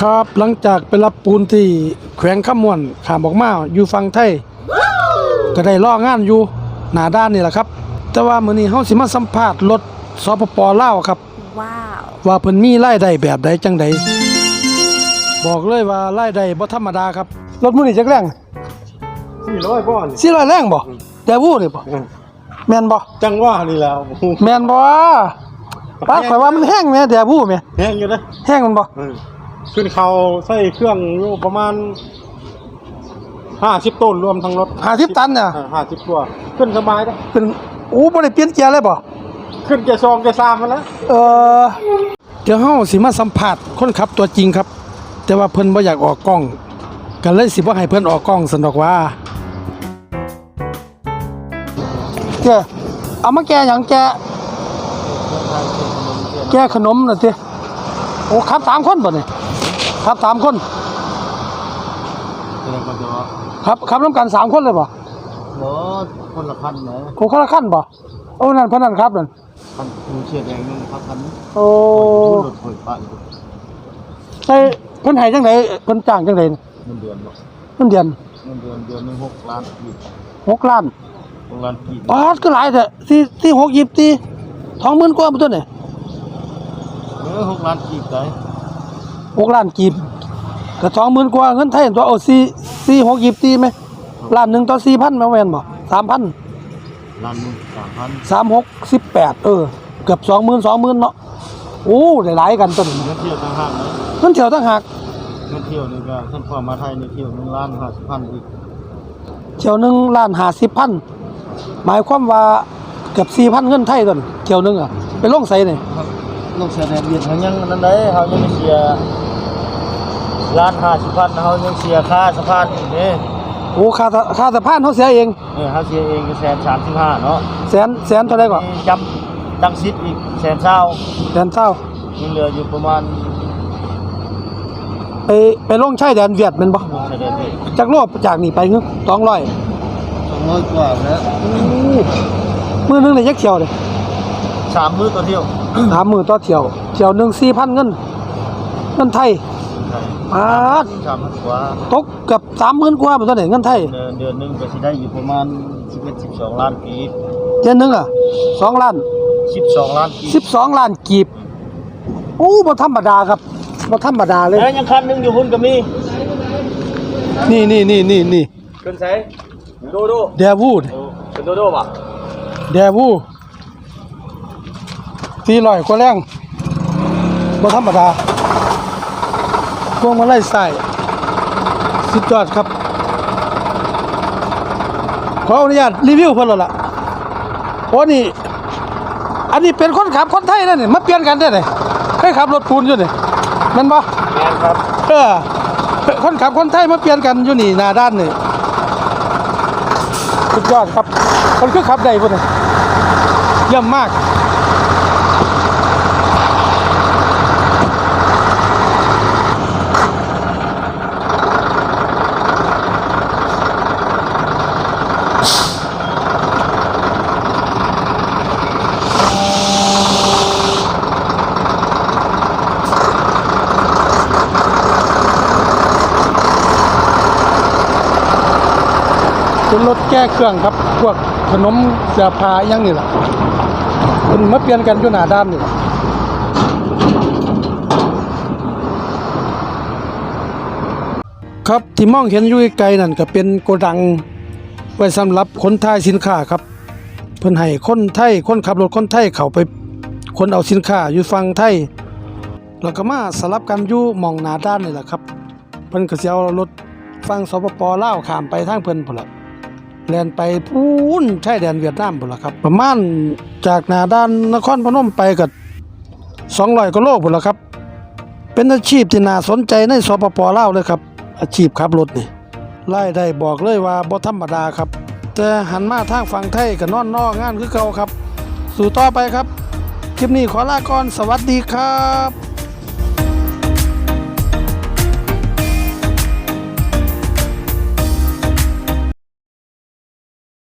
ครับหลังจากไปรับปูนที่แขวงข้ามวนขามออกมาอยู่ฝั่งไทย ก็ได้ล่องานอยู่หน้าด้านนี่แหละครับ แต่ว่ามื้อนี้เฮาสิมาสัมภาษณ์รถสปปลาวครับ ว้าว ว่าเพิ่นมีรายได้แบบใดจังใดบอกเลยว่ารายได้บ่ธรรมดาครับ รถมื้อนี้จักแรงสี่ร้อยบ้อน400แรงบ่แต่วู้นี่บ่แม่นบ่จังว่านี่แล้วแม่นบ่ป้าข่อยว่ามันแห้งแม่แต่วู้แม่แห้งอยู่นะแห้งมันบ่อืม ขึ้นเขาใส่เครื่องอยู่ประมาณห้าสิบต้นรวมทั้งรถ50ตันน่ะ ห้าสิบตัว ขึ้นสบายนะเป็นโอ้บ่ได้เปลี่ยนเกียร์เลยบ่ ขึ้นแกซองแกซามมาแล้ว เออเดี๋ยวเฮาสิมาสัมภาษณ์คนขับตัวจริงครับ แต่ว่าเพิ่นบ่อยากออกกล้องก็เลยสิบ่ให้เพิ่นออกกล้องซั่นดอกว่าเจ้เอามาแกหยังแกแกขนมน่ะติโอ้ขับสามคนบ่นี่ ขับสามคนเองก็จะครับขับนํกันสามคนเลยบ่รถคนละคันนะโอ้คนละคันบ่โอ้นั่นเพิ่นนั่นครับนั่นคันหูเชียดแดงนึงครับคันโอ้รถเปิดปะใช่เพิ่นให้จังไดเพิ่นจ้างจังไดเงินเดือนบ่เงินเดือนเงินเดือนเดือนหนึงหกล้านกีบหกล้านหกล้านกีบปาดก็หลายแต่ที่ที่หกยิบตีทองหมื่นกว่าบ่ตัวนี่เออหกล้านกีบได้ หกล้านกีบก็สองหมื่นกว่าเงินไทยตัวเอาสี่สี่หกยิบตีไหมล้านหนึ่งต่อสี่พันแม่นแม่นบ่สามพันล้านหนึงสามพันสามหกสิบแปดเออ เกือบสองหมื่นสองหมื่นเนาะโอ้ได้หลายกันตัวนี้เงินเที่ยวต่างหากนะเงินเที่ยวต่างหากเงินเที่ยวนี่ก็ท่านพ่อมาไทยในเที่ยวหนึ่งล้านห้าสิบพันอีกเที่ยวหนึ่งล้านห้าสิบพันหมายความว่าเกือบสี่พันเงินไทยตัวนี้เที่ยวหนึ่งอะไปลงใส่นี่ลงเสียแดนเบียดเขายังนั่นได้เขายังไม่เสีย ล้านห้าสิบพันเขายังเสียค่าสะพานอีกเนี่ยโอ้ค่าสะค่าสะพานเขาเสียเองเนี่ยเขาเสียเองก็แสนสามสิบห้าเนาะแสนแสนเท่าไหร่ก่อนจำดังซิดอีกแสนเศร้าแสนเศร้ายังเหลืออยู่ประมาณ ไปไปลงชายแดนเวียดแม่นบ่ลงเสียแดนเบียด จากโลกจากนี่ไปคือ200สองร้อยกว่าแล้วมื้อหนึงได้จักเที่ยวเด้สามมื้อต่อเที่ยวถามมื้อต่อเที่ยว เที่ยวหนึง4,000เงินเงินไทย ปาดสามพันกว่าตกเกับ30,000กว่าบ่ตัวนี้เงินไทย เดือนเดือนหนึงก็สิได้อยู่ประมาณสิบเอ็ดสิบสองล้านกีบเดือนหนึงอะ2ล้านสิบสองล้านกีบ12ล้านกีบโอ้บ่ธรรมดาครับบ่ธรรมดาเลย แล้วยังคันหนึงอยู่หุ่นก็มีนี่นี่นี่นี่นี่ขึ้นไสโดโดเดวูดเป็นโดโดป่ะเดวู400กว่าแรงบ่ธรรมดา พวงมาลัยใส่สุดยอดครับ ขออนุญาตรีวิวเพิ่นแล้วล่ะโอ้นี่ อันนี้เป็นคนขับคนไทยนั่นนี่มาเปลี่ยนกันได้เลยเคยขับรถปูนอยู่นี่แม่นบ่แมนครับเออคนขับคนไทยมาเปลี่ยนกันอยู่นี่หน้าด้านนี่สุดยอดครับคนคือขับได้พุ่นนี่เยี่ยมมาก เป็นรถแก้เครื่องครับ พวกขนมเสื้อผ้ายังนี่แหละเป็นมาเปลี่ยนกันอยู่หน้าด้านนี่ครับที่มองเห็นอยู่ไกลนั่นก็เป็นโกดัง ไว้สำหรับขนท้ายสินค้าครับ เพิ่นให้คนไทยคนขับรถคนไทยเขาไปขนเอาสินค้าอยู่ฝั่งไทยแล้วก็มาสลับกันอยู่มองหน้าด้านนี่แหละครับ เพิ่นก็สิเอารถฝั่งสปปลาวข้ามไปทางเพิ่นพุ่นละ แล่นไปพูนชายแดนเวียดนามพุ่นล่ะครับ ประมาณจากหน้าด้านนครพนมไปก็200กิโลพุ่นล่ะครับ เป็นอาชีพที่น่าสนใจในสปปลาวเลยครับ อาชีพขับรถนี่รายได้บอกเลยว่าบ่ธรรมดาครับ แต่หันมาทางฝั่งไทยก็นอนนอกงานคือเก่าครับ สู่ต่อไปครับ คลิปนี้ขอลาก่อนสวัสดีครับ